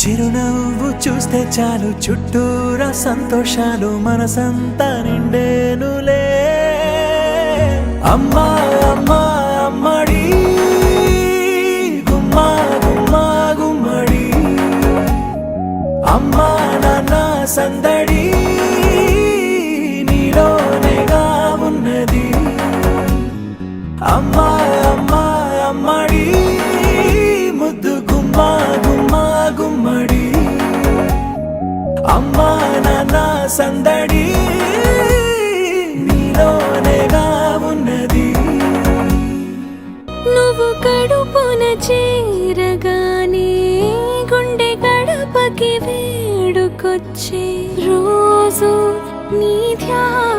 చిరునవ్వు చూస్తే చాలు చుట్టూరా సంతోషాలు మనసంతా నిండేనులే. అమ్మా అమ్మా అమ్మడి గుమ్మా గుమ్మా గుమ్మడి. అమ్మా నాన్న సందడి. సందడి నీలోనేగా ఉన్నది. నువ్వు కడుపున చేరగానే గుండె గడపకి వేడుకొచ్చే రోజు నీ ధ్యాసలో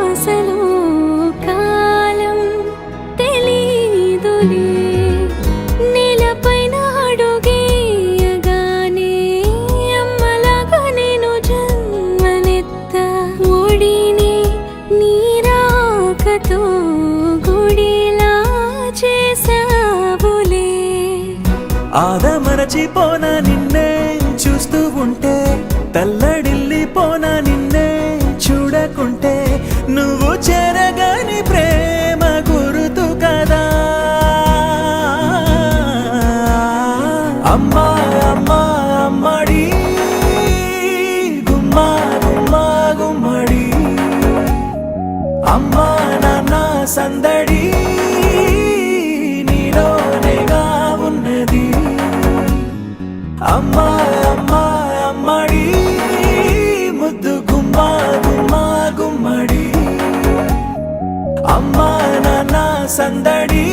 గుడిలా చేసావులే ఆదమరచిపోన నిన్నే సందడి నీలోనేగా ఉన్నది. అమ్మా అమ్మా అమ్మడి ముద్దు గుమ్మా గుమ్మా గుమ్మడి. అమ్మా నాన్న సందడి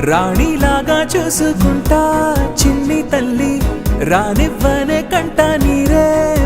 రాణిలాగా చూసుకుంటా చిన్ని తల్లి రానివ్వనే కంట నీరే.